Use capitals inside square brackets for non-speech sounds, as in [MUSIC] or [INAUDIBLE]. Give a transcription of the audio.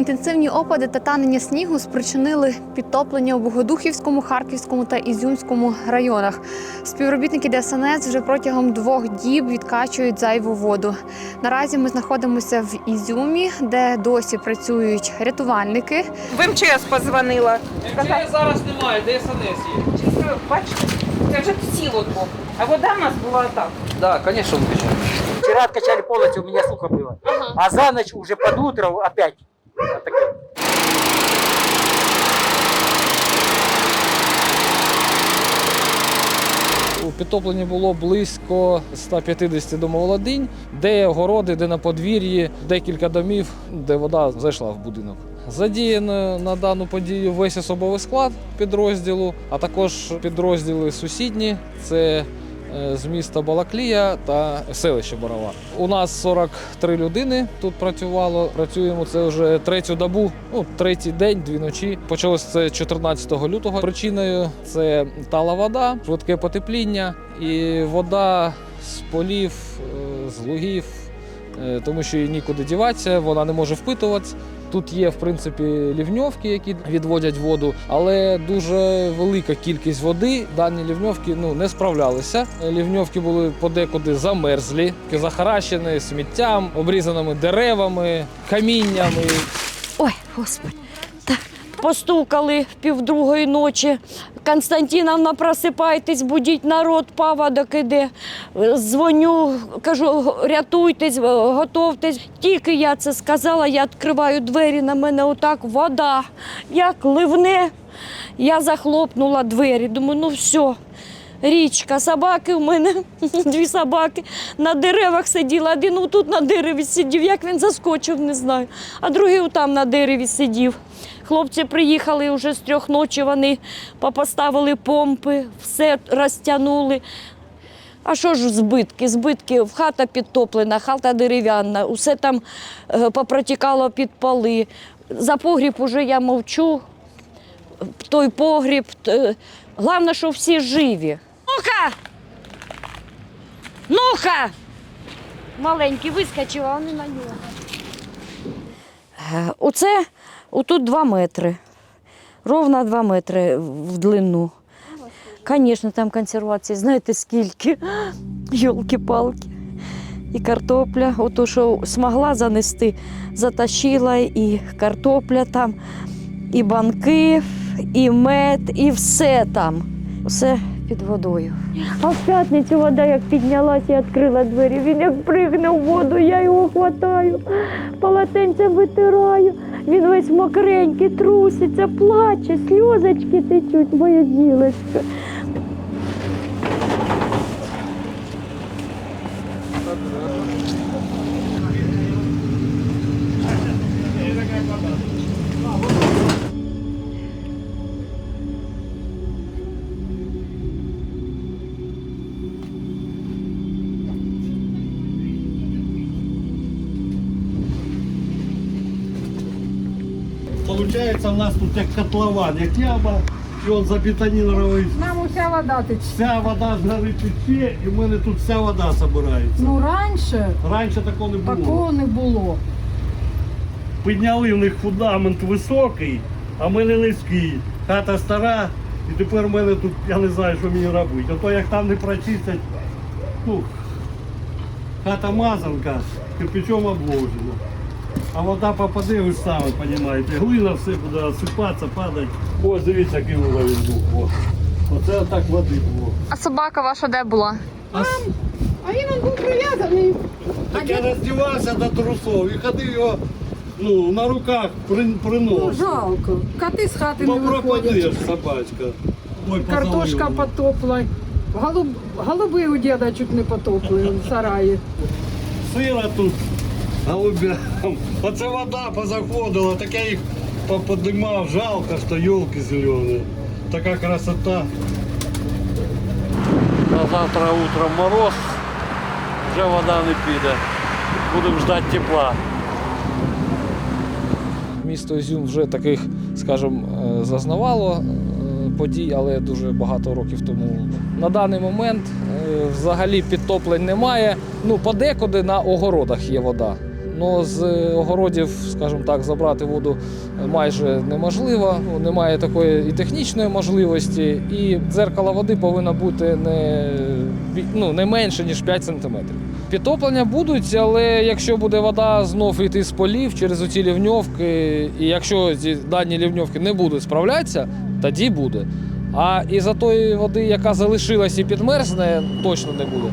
Інтенсивні опади та танення снігу спричинили підтоплення у Богодухівському, Харківському та Ізюмському районах. Співробітники ДСНС вже протягом двох діб відкачують зайву воду. Наразі ми знаходимося в Ізюмі, де досі працюють рятувальники. В МЧС позвонила. Це зараз немає, де СНС є. Бачите, це вже сіло двох. А вода в нас була так. Так, да, звісно. Вчера откачали полностью, у меня сухо было. А за ночь уже под утро опять. Вот. У підтопленні було близько 150 домоволодінь, де городи, де на подвір'ї, декілька домів, де вода зайшла в будинок. Задіяно на дану подію весь особовий склад підрозділу, а також підрозділи сусідні. Це з міста Балаклія та селище Борова. У нас 43 людини тут працювало. Працюємо це вже третю добу, ну третій день, дві ночі. Почалося це 14 лютого. Причиною це тала вода, швидке потепління і вода з полів, е, з лугів, е, тому що їй нікуди діватися, вона не може впитуватися. Тут є, в принципі, лівньовки, які відводять воду, але дуже велика кількість води. Дані лівньовки ну, не справлялися. Лівньовки були подекуди замерзлі, захаращені сміттям, обрізаними деревами, каміннями. Ой, господи. Так. Постукали в півдругої ночі. Константиновна, просипайтесь, будіть народ, паводок іде. Дзвоню, кажу, рятуйтесь, готовтесь. Тільки я це сказала, я відкриваю двері, на мене отак вода, як ливне. Я захлопнула двері. Думаю, ну все. Річка, собаки в мене, [LAUGHS] дві собаки. На деревах сиділа. Один тут на дереві сидів, як він заскочив, не знаю. А другий там на дереві сидів. Хлопці приїхали вже з трьох ночі, вони попоставили помпи, все розтягнули. А що ж збитки? Збитки, хата підтоплена, хата дерев'яна, усе там е, попротікало під поли. За погріб уже я мовчу. Той погріб. т- Головне, що всі живі. Ну-ка! Ну-ка! Маленький вискочив, а вони на нього. Е, Оце отут два метри. Ровно два метри в длину. Звісно, там консервації, знаєте скільки? [GASPS] Йолки-палки. І картопля, ото що змогла занести, затащила і картопля там, і банки, і мед, і все там. Все під водою. А в п'ятницю вода як піднялася, я відкрила двері. Він як пригне в воду, я його хватаю, полотенцем витираю. Він весь мокренький, труситься, плаче, сльозочки течуть, моє ділечко. Получается, у нас тут як котлован, як яма, і он забетонірований. Нам уся вода тече. Вся вода з гори тече, і в мене тут вся вода збирається. Ну раніше Раніше такого не було. такого не було. Підняли в них фундамент високий, а в мене низький. Хата стара, і тепер в мене тут, я не знаю, що мені робити. А то як там не прочистять, ну, хата мазанка, кирпичом обложена. А вода попаде, ви ж самі розумієте. Глина все буде осипатися, падати. Ось дивіться, який уровень був. Оце отак води було. А собака ваша де була? А, А він он був прив'язаний. так я роздівався до трусов і ходив його ну, на руках при, Ну, жалко. Коти з хати не Ну пропадеш, виходять. собачка. Ой, Картошка позалила. потопла. Голуб... Голуби у діда чуть не потопли в сараї. Сира тут голубям. Оце вода позаходила, так я їх поподимав, жалко, що елки зелені. Така красота. На завтра утром мороз, вже вода не піде. Будемо ждати тепла. Місто Ізюм вже таких, скажімо, е, зазнавало е, подій, але дуже багато років тому. На даний момент е, взагалі підтоплень немає. Ну, подекуди на огородах є вода. Але з огородів, скажімо так, забрати воду майже неможливо. Немає такої і технічної можливості, і дзеркало води повинно бути не, ну, не менше, ніж 5 сантиметрів. Підтоплення будуть, але якщо буде вода знов йти з полів через оці лівньовки, і якщо ці дані лівньовки не будуть справлятися, тоді буде. А із-за тої води, яка залишилась і підмерзне, точно не буде.